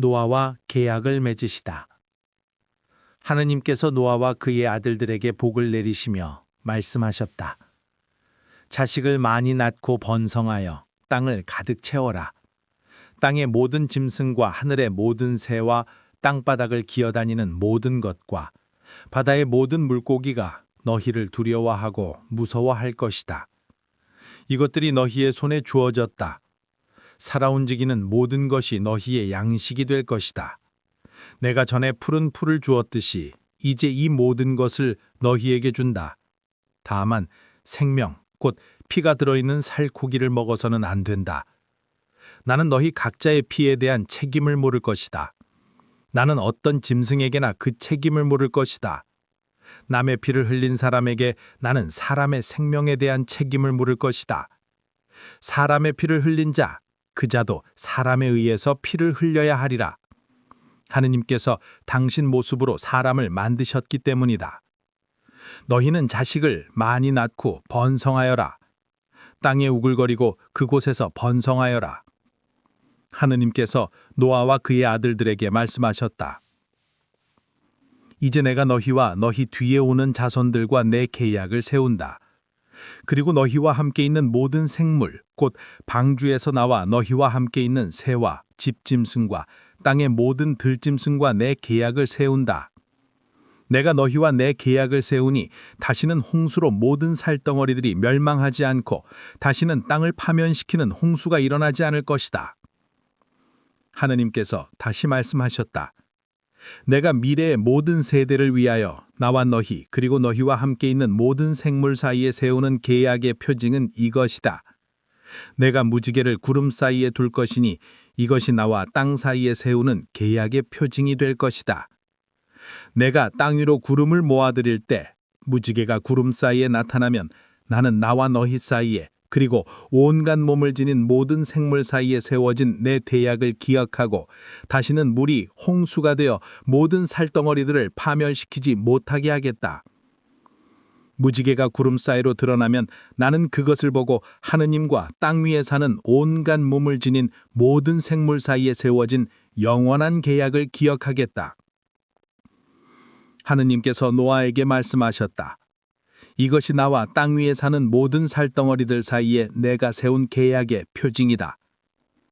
노아와 계약을 맺으시다. 하느님께서 노아와 그의 아들들에게 복을 내리시며 말씀하셨다. 자식을 많이 낳고 번성하여 땅을 가득 채워라. 땅의 모든 짐승과 하늘의 모든 새와 땅바닥을 기어다니는 모든 것과 바다의 모든 물고기가 너희를 두려워하고 무서워할 것이다. 이것들이 너희의 손에 주어졌다. 살아 움직이는 모든 것이 너희의 양식이 될 것이다. 내가 전에 푸른 풀을 주었듯이 이제 이 모든 것을 너희에게 준다. 다만 생명, 곧 피가 들어있는 살코기를 먹어서는 안 된다. 나는 너희 각자의 피에 대한 책임을 물을 것이다. 나는 어떤 짐승에게나 그 책임을 물을 것이다. 남의 피를 흘린 사람에게 나는 사람의 생명에 대한 책임을 물을 것이다. 사람의 피를 흘린 자, 그 자도 사람에 의해서 피를 흘려야 하리라. 하느님께서 당신 모습으로 사람을 만드셨기 때문이다. 너희는 자식을 많이 낳고 번성하여라. 땅에 우글거리고 그곳에서 번성하여라. 하느님께서 노아와 그의 아들들에게 말씀하셨다. 이제 내가 너희와 너희 뒤에 오는 자손들과 내 계약을 세운다. 그리고 너희와 함께 있는 모든 생물, 곧 방주에서 나와 너희와 함께 있는 새와 집짐승과 땅의 모든 들짐승과 내 계약을 세운다. 내가 너희와 내 계약을 세우니 다시는 홍수로 모든 살덩어리들이 멸망하지 않고 다시는 땅을 파면시키는 홍수가 일어나지 않을 것이다. 하느님께서 다시 말씀하셨다. 내가 미래의 모든 세대를 위하여 나와 너희 그리고 너희와 함께 있는 모든 생물 사이에 세우는 계약의 표징은 이것이다. 내가 무지개를 구름 사이에 둘 것이니 이것이 나와 땅 사이에 세우는 계약의 표징이 될 것이다. 내가 땅 위로 구름을 모아드릴 때 무지개가 구름 사이에 나타나면 나는 나와 너희 사이에 그리고 온갖 몸을 지닌 모든 생물 사이에 세워진 내 대약을 기억하고 다시는 물이 홍수가 되어 모든 살덩어리들을 파멸시키지 못하게 하겠다. 무지개가 구름 사이로 드러나면 나는 그것을 보고 하느님과 땅 위에 사는 온갖 몸을 지닌 모든 생물 사이에 세워진 영원한 계약을 기억하겠다. 하느님께서 노아에게 말씀하셨다. 이것이 나와 땅 위에 사는 모든 살덩어리들 사이에 내가 세운 계약의 표징이다.